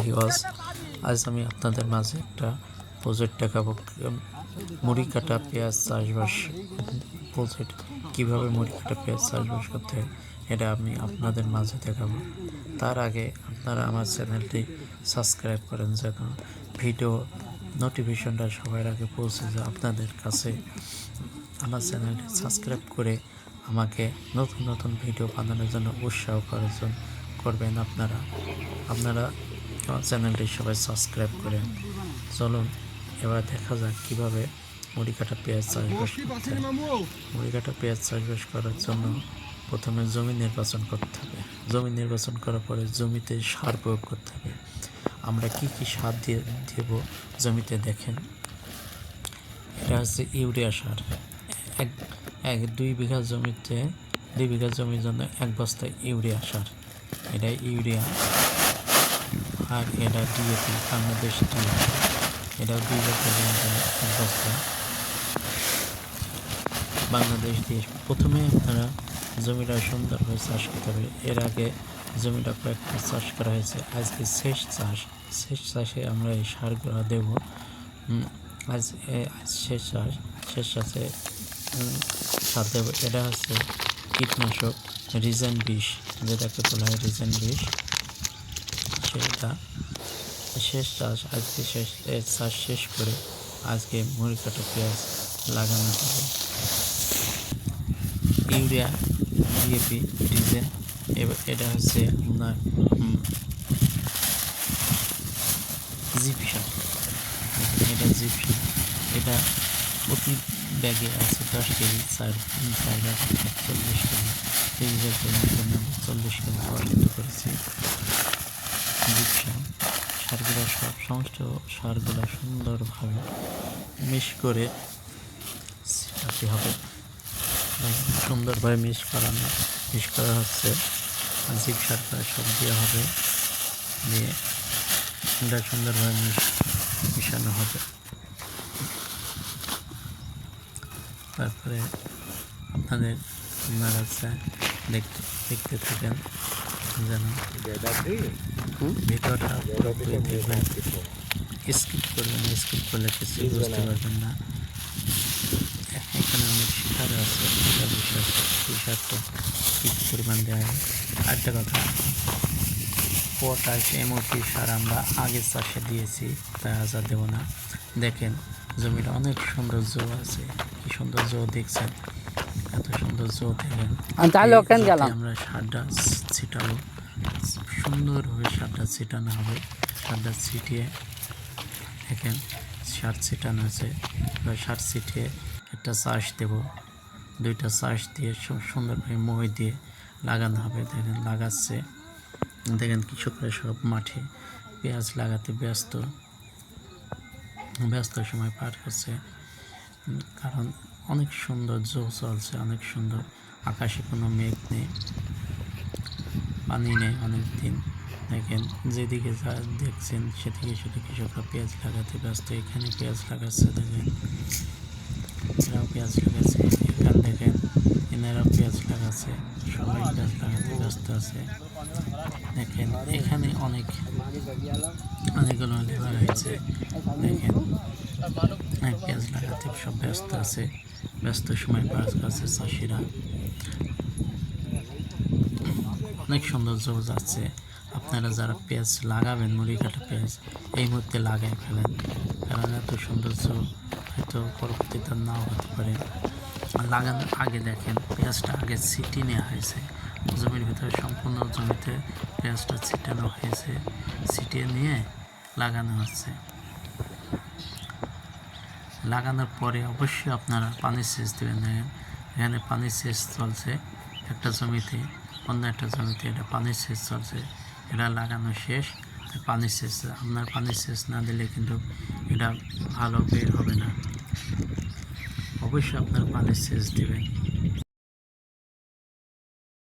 ভিওয়াস আজ আমি আপনাদের মাঝে একটা প্রজেক্ট দেখাবো। মুড়ি কাটা পেঁয়াজ চাষবাস প্রজেক্ট কীভাবে মুড়ি কাটা পেঁয়াজ চাষবাস করতে হয়, এটা আমি আপনাদের মাঝে দেখাবো। তার আগে আপনারা আমার চ্যানেলটি সাবস্ক্রাইব করেন যেন ভিডিও নোটিফিকেশনটা সবার আগে পৌঁছে যায় আপনাদের কাছে। আমার চ্যানেলটি সাবস্ক্রাইব করে আমাকে নতুন নতুন ভিডিও বানানোর জন্য উৎসাহ করার জন্য করবেন আপনারা। আপনারা চ্যানেলটি সবাই সাবস্ক্রাইব করেন চলুন, এবার দেখা যাক কীভাবে মুড়ি কাটা পেঁয়াজ চাষবাস করতে মুড়ি কাটা পেঁয়াজ চাষবাস করার জন্য প্রথমে জমি নির্বাচন করতে হবে। জমি নির্বাচন করার পরে জমিতে সার প্রয়োগ করতে হবে। আমরা কি কি সার দিয়ে দেব জমিতে দেখেন। এটা হচ্ছে ইউরিয়া সার। এক এক, দুই বিঘা জমিতে, দুই বিঘা জমির জন্য এক বস্তা ইউরিয়া সার। এটা ইউরিয়া। আর এটা ডিএপি বাংলাদেশ ডিএপি এটা দুই বছর বস্তা বাংলাদেশ দিয়ে প্রথমে আপনারা জমিটা সুন্দরভাবে চাষ করতে হবে। এর আগে জমিটা কয়েকটা চাষ করা হয়েছে। আজকে শেষ চাষ। শেষ চাষে আমরা এই সারগুলো দেব। আজ শেষ চাষ। শেষ চাষে সার দেব। এটা হচ্ছে কীটনাশক রিজেন বিষ। যেটাকে বলা হয় রিজেন বিষ। সেটা শেষ চাষ আজকে শেষ এ চাষ শেষ করে আজকে মুড়ি কাটা পেঁয়াজ লাগানো হবে। ইউরিয়া ডিএপি ডিজেল এবার এটা হচ্ছে আপনার উম, জিপসার এটা জিপসার এটা প্রতি ব্যাগে আছে দশ কেজি চার চার চল্লিশ কেজি। ব্যাগ জন্য চল্লিশ কেজি পছন্দ করেছি। জিপসার সারগুলো সব সমস্ত সারগুলো সুন্দরভাবে মিশ করে ছিটাতে হবে। সুন্দরভাবে মিশ করানো মিশ করা হচ্ছে। জিপ সারটা সব দেওয়া হবে। দিয়ে এটা সুন্দরভাবে মিশ, মিশানো হবে। তারপরে আপনাদের আপনারা দেখতে দেখতে থাকেন। যেন ভিডিওটা পুরোপুরি দেখবেন স্কিপ করবেন স্কিপ করলে কিছু বুঝতে পারবেন না। এখানে অনেক শিকার আছে শিকার বিষয় পরিমাণ দেওয়া হয়। আরেকটা কথা পটাশ এমওপি সার আমরা আগের চাষে দিয়েছি তাই আজ দেবো না। দেখেন জমিটা অনেক সুন্দর জো আছে। কি সুন্দর জো দেখছেন? এত সুন্দর জো দেখেন। আমরা সারটা ছিটাবো সুন্দরভাবে সারটা ছিটানো হবে। সারটা ছিটিয়ে দেখেন সার ছিটানো আছে এবার সার ছিটিয়ে একটা চাষ দেব। দুইটা চাষ দিয়ে সুন্দরভাবে মই দিয়ে লাগানো হবে। দেখেন, লাগাচ্ছে। দেখেন কৃষকরা সব মাঠে পেঁয়াজ লাগাতে ব্যস্ত। ব্যস্ত সময় পার করছে। কারণ অনেক সুন্দর জো চলছে, অনেক সুন্দর। আকাশে কোনো মেঘ নেই। পানি নেই অনেক দিন দেখেন, যেদিকে যা দেখছেন সেদিকে শুধু কৃষকরা পেঁয়াজ লাগাতে ব্যস্ত, এখানে পেঁয়াজ লাগাচ্ছে দেখেন। এরাও পেঁয়াজ লাগাচ্ছে, এখানে দেখেন, এনারাও পেঁয়াজ লাগাচ্ছে, সবাই পেঁয়াজ লাগাতে ব্যস্ত আছে। দেখেন, এখানে অনেক, অনেকগুলো লেবার হয়েছে দেখেন পেঁয়াজ লাগাতে সব ব্যস্ত আছে। ব্যস্ত সময় পার করছে চাষিরা। অনেক সুন্দর জোর যাচ্ছে। আপনারা যারা পেঁয়াজ লাগাবেন মুড়ি কাটা পেঁয়াজ, এই মুহূর্তে লাগাই ফেলেন। কারণ এত সৌন্দর্য হয়তো পরবর্তীতে নাও হতে পারে। লাগানোর আগে দেখেন, পেঁয়াজটা আগে ছিটি নেওয়া হয়েছে। জমির ভিতরে সম্পূর্ণ জমিতে পেঁয়াজটা ছিটানো হয়েছে। ছিটিয়ে নিয়ে লাগানো হচ্ছে। লাগানোর পরে অবশ্যই আপনারা পানির সেচ দেবেন। এখানে পানির সেচ চলছে একটা জমিতে। অন্য একটা জমিতে এটা পানির সেচ চলছে, এটা লাগানো শেষ পানির সেচ, আপনার পানির সেচ না দিলে কিন্তু এটা ভালো বের হবে না। অবশ্যই আপনার পানির সেচ দেবেন।